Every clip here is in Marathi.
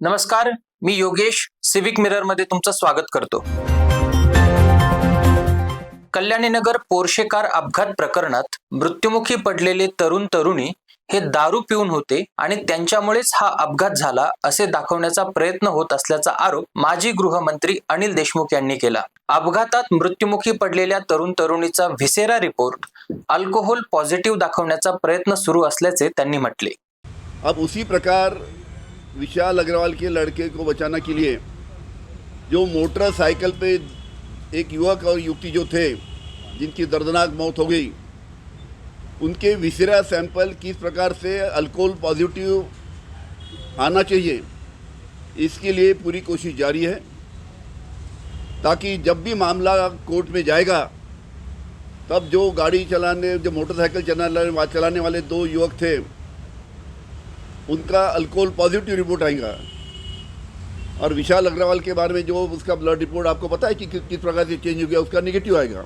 नमस्कार मी योगेश सिविक मिररमध्ये तुमचं स्वागत करतो. कल्याणीनगर पोर्शे कार अपघात प्रकरणात मृत्युमुखी पडलेले तरुण तरुणी हे दारू पिऊन होते आणि त्यांच्यामुळेच हा अपघात झाला असे दाखवण्याचा प्रयत्न होत असल्याचा आरोप माजी गृहमंत्री अनिल देशमुख यांनी केला. अपघातात मृत्युमुखी पडलेल्या तरुण तरुणीचा व्हिसेरा रिपोर्ट अल्कोहोल पॉझिटिव्ह दाखवण्याचा प्रयत्न सुरू असल्याचे त्यांनी म्हटले. अब उसी प्रकार विशाल अग्रवाल के लड़के को बचाने के लिए जो मोटरसाइकिल पे एक युवक और युवती जो थे, जिनकी दर्दनाक मौत हो गई, उनके विसरा सैंपल किस प्रकार से अल्कोहल पॉजिटिव आना चाहिए, इसके लिए पूरी कोशिश जारी है, ताकि जब भी मामला कोर्ट में जाएगा, तब जो गाड़ी चलाने, जो मोटरसाइकिल चलाने चलाने वाले दो युवक थे उनका अल्कोहल पॉजिटिव रिपोर्ट आएगा। और विशाल अग्रवाल के बारे में जो उसका ब्लड रिपोर्ट आपको पता है कि किस प्रकार से चेंज हो गया उसका निगेटिव आएगा।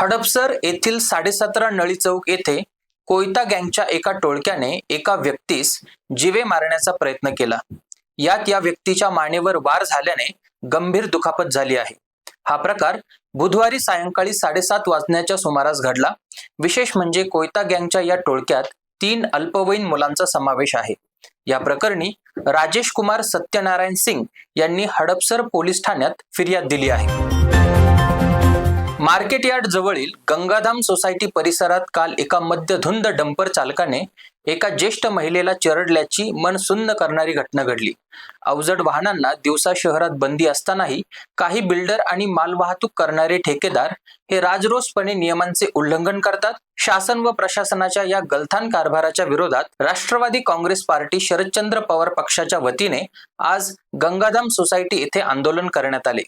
हडपसर येथील साडेसतरा नळी चौक येथे कोयता गँगच्या एका टोळक्याने एका व्यक्तीस जीवे मारण्याचा प्रयत्न केला. यात या व्यक्तीच्या मानेवर वार झाल्याने गंभीर दुखापत झाली आहे. हा प्रकार बुधवारी सायंकाळी साडेसात वाजण्याच्या सुमारास घडला. विशेष म्हणजे कोयता गँगच्या या टोळक्यात तीन अल्पवयीन मुलांचा समावेश आहे. या प्रकरणी राजेश कुमार सत्यनारायण सिंग यांनी हडपसर पोलीस ठाण्यात फिर्याद दिली आहे. मार्केट यार्ड जवळील गंगाधाम सोसायटी परिसरात काल एका मध्यधुंद डंपर चालकाने एका ज्येष्ठ महिलेला चिरडल्याची मन सुन्न करणारी घटना घडली. अवजड वाहनांना दिवसा शहरात बंदी असतानाही काही बिल्डर आणि मालवाहतूक करणारे ठेकेदार हे राजरोसपणे नियमांचे उल्लंघन करतात. शासन व प्रशासनाच्या या गलथान कारभाराच्या विरोधात राष्ट्रवादी काँग्रेस पार्टी शरदचंद्र पवार पक्षाच्या वतीने आज गंगाधाम सोसायटी येथे आंदोलन करण्यात आले.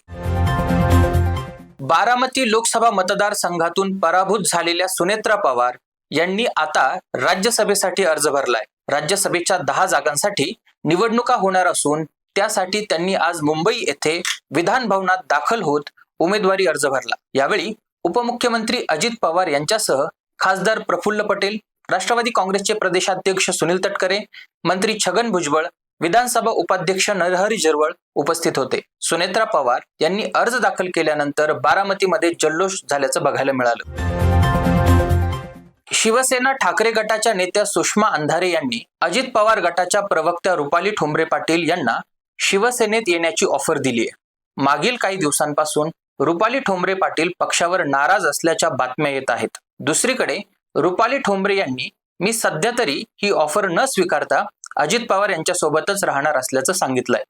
बारामती लोकसभा मतदारसंघातून पराभूत झालेल्या सुनेत्रा पवार यांनी आता राज्यसभेसाठी अर्ज भरलाय. राज्यसभेच्या दहा जागांसाठी निवडणुका होणार असून त्यासाठी त्यांनी आज मुंबई येथे विधान भवनात दाखल होत उमेदवारी अर्ज भरला. यावेळी उपमुख्यमंत्री अजित पवार यांच्यासह खासदार प्रफुल्ल पटेल राष्ट्रवादी काँग्रेसचे प्रदेशाध्यक्ष सुनील तटकरे मंत्री छगन भुजबळ विधानसभा उपाध्यक्ष नरहरी झिरवळ उपस्थित होते. सुनेत्रा पवार यांनी अर्ज दाखल केल्यानंतर बारामतीमध्ये जल्लोष झाल्याचं बघायला मिळालं. शिवसेना ठाकरे गटाच्या नेत्या सुषमा अंधारे यांनी अजित पवार गटाच्या प्रवक्त्या रुपाली ठोंबरे पाटील यांना शिवसेनेत येण्याची ऑफर दिली आहे. मागील काही दिवसांपासून रुपाली ठोंबरे पाटील पक्षावर नाराज असल्याच्या बातम्या येत आहेत. दुसरीकडे रुपाली ठोंबरे यांनी मी सध्या तरी ही ऑफर न स्वीकारता अजित पवार यांच्या सोबतच राहणार असल्याचं सांगितलंय.